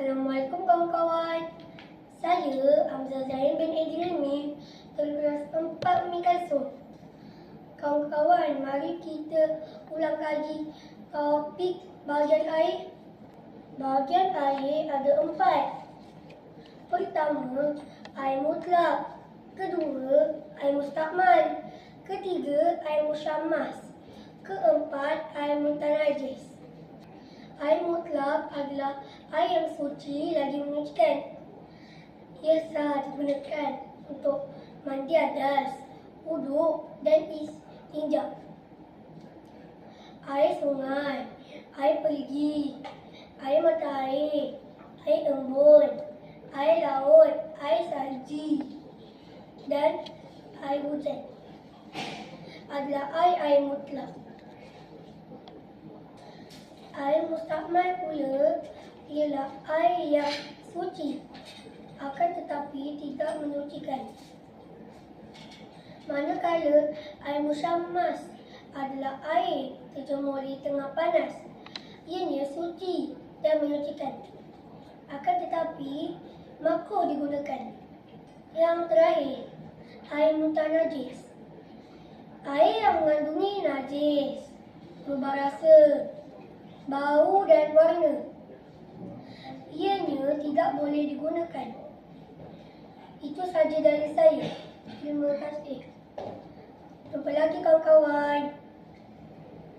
Assalamualaikum kawan-kawan. Saya Hamzah Zain bin Adrimi dari kelas 4 Umi Kalsum. Kawan-kawan, mari kita ulang kaji topik bahagian air. Bahagian air ada empat. Pertama, air mutlak. Kedua, air mustakmal. Ketiga, air musyammas. Keempat, air mutanajis. Mutlak adalah air yang suci lagi menyucikan. Ia sah digunakan untuk mandi adas, wuduk dan istinja. Air sungai, air perigi, air mata air, air embun, air laut, air salji dan air hujan adalah air-air mutlak. Air mustakmal pula ialah air yang suci akan tetapi tidak menyucikan. Manakala air musyammas adalah air terjemur di tengah panas. Ianya suci dan menyucikan. Akan tetapi makruh digunakan. Yang terakhir, air mutanajis. Air yang mengandungi najis, berubah rasa, bau dan warna. Ianya tidak boleh digunakan. Itu saja dari saya. Terima kasih. Jumpa lagi kawan-kawan.